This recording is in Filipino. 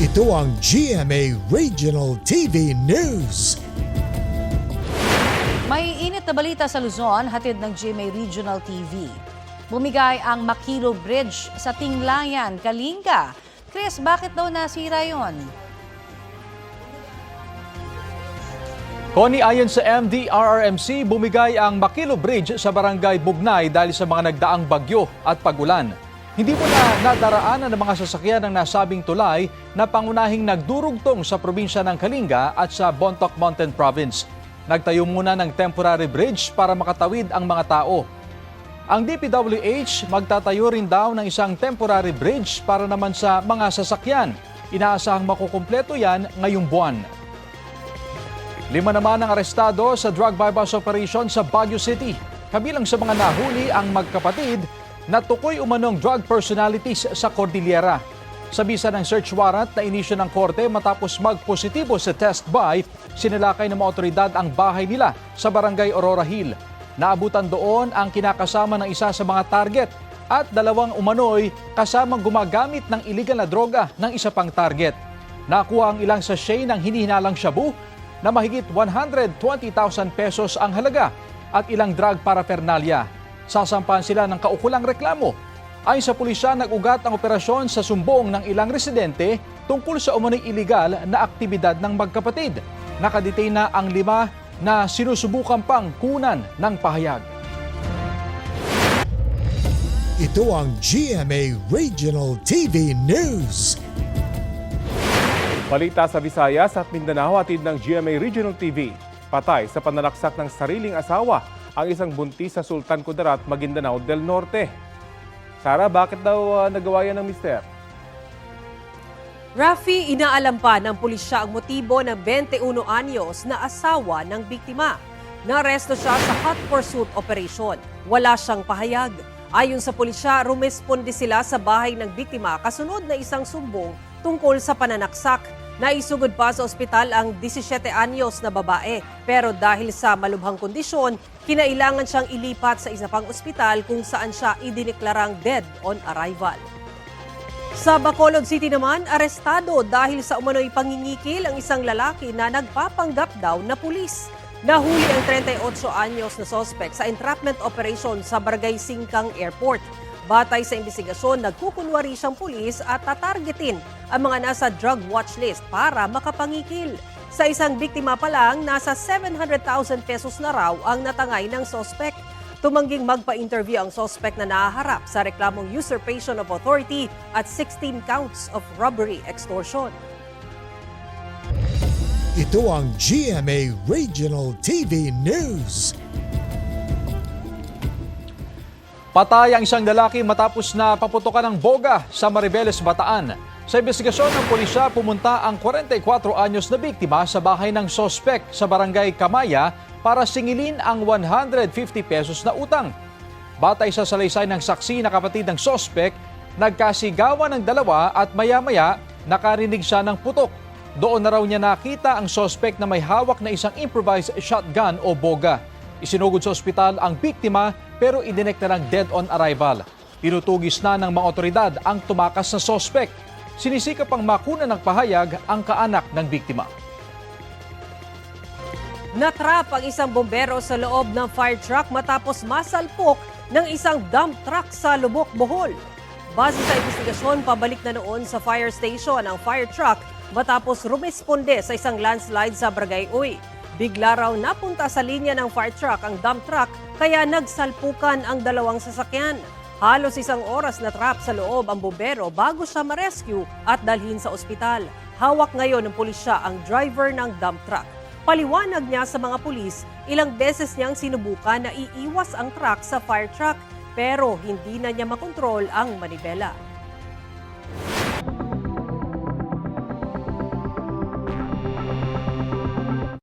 Ito ang GMA Regional TV News. May init na balita sa Luzon, hatid ng GMA Regional TV. Bumigay ang Makilo Bridge sa Tinglayan, Kalinga. Chris, bakit daw nasira yon? Connie, ayon sa MDRRMC, bumigay ang Makilo Bridge sa barangay Bugnay dahil sa mga nagdaang bagyo at pagulan. Hindi mo na nadaraanan ng mga sasakyan ng nasabing tulay na pangunahing nagdurugtong sa probinsya ng Kalinga at sa Bontoc Mountain Province. Nagtayo muna ng temporary bridge para makatawid ang mga tao. Ang DPWH magtatayo rin daw ng isang temporary bridge para naman sa mga sasakyan. Inaasahang makukumpleto yan ngayong buwan. Lima naman ang arestado sa drug bypass operation sa Baguio City. Kabilang sa mga nahuli ang magkapatid na tukoy umanong drug personalities sa Cordillera. Sa bisa ng search warrant na inisyo ng korte matapos magpositibo sa test by, sinalakay ng mga otoridad ang bahay nila sa barangay Aurora Hill. Naabutan doon ang kinakasama ng isa sa mga target at dalawang umano'y kasamang gumagamit ng iligal na droga ng isa pang target. Nakuha ang ilang sachet ng hinihinalang shabu na mahigit 120,000 pesos ang halaga at ilang drug paraphernalia. Sasampahan sila ng kaukulang reklamo. Ayon sa pulisya, nag-ugat ang operasyon sa sumbong ng ilang residente tungkol sa umano'y iligal na aktibidad ng magkapatid. Nakadetain na ang lima na sinusubukan pang kunan ng pahayag. Ito ang GMA Regional TV News. Balita sa Visayas at Mindanao atid ng GMA Regional TV. Patay sa panalaksak ng sariling asawa ang isang buntis sa Sultan Kudarat, Maguindanao del Norte. Sara, bakit daw uh, nagawa yan ng mister? Rafi, inaalam pa ng pulisya ang motibo ng 21 anyos na asawa ng biktima. Naresto siya sa hot pursuit operation. Wala siyang pahayag. Ayon sa pulisya, rumesponde sila sa bahay ng biktima kasunod na isang sumbong tungkol sa pananaksak. Naisugod pa sa ospital ang 17 anyos na babae. Pero dahil sa malubhang kondisyon, kinailangan siyang ilipat sa isa pang ospital kung saan siya idineklarang dead on arrival. Sa Bacolod City naman, arestado dahil sa umano'y pangingikil ang isang lalaki na nagpapanggap daw na pulis. Nahuli ang 38 anyos na sospek sa entrapment operation sa Barangay Singkang Airport. Batay sa investigasyon, nagkukunwari siyang pulis at tatargetin ang mga nasa drug watch list para makapangikil. Sa isang biktima pa lang, nasa 700,000 pesos na raw ang natangay ng sospek. Tumangging magpa-interview ang sospek na nahaharap sa reklamong usurpation of authority at 16 counts of robbery extortion. Ito ang GMA Regional TV News. Patay ang isang lalaki matapos na paputokan ng boga sa Maribeles, Bataan. Sa investigasyon ng pulisya, pumunta ang 44 anyos na biktima sa bahay ng sospek sa barangay Kamaya para singilin ang 150 pesos na utang. Batay sa salaysay ng saksi na kapatid ng sospek, nagkasigawan ng dalawa at maya-maya nakarinig siya ng putok. Doon na raw niya nakita ang sospek na may hawak na isang improvised shotgun o boga. Isinugod sa ospital ang biktima pero idinekta ng dead on arrival. Tinutugis na ng mga otoridad ang tumakas na sospek. Sinisikap pang makuna ng pahayag ang kaanak ng biktima. Natrap ang isang bombero sa loob ng fire truck matapos masalpok ng isang dump truck sa Lubok, Bohol. Base sa investigasyon, pabalik na noon sa fire station ang fire truck matapos rumesponde sa isang landslide sa Barangay Uy. Bigla raw napunta sa linya ng fire truck ang dump truck kaya nagsalpukan ang dalawang sasakyan. Halos isang oras na trap sa loob ang bombero bago siya ma-rescue at dalhin sa ospital. Hawak ngayon ng pulisya ang driver ng dump truck. Paliwanag niya sa mga pulis, ilang beses niyang sinubukan na iiwas ang truck sa fire truck pero hindi na niya makontrol ang manibela.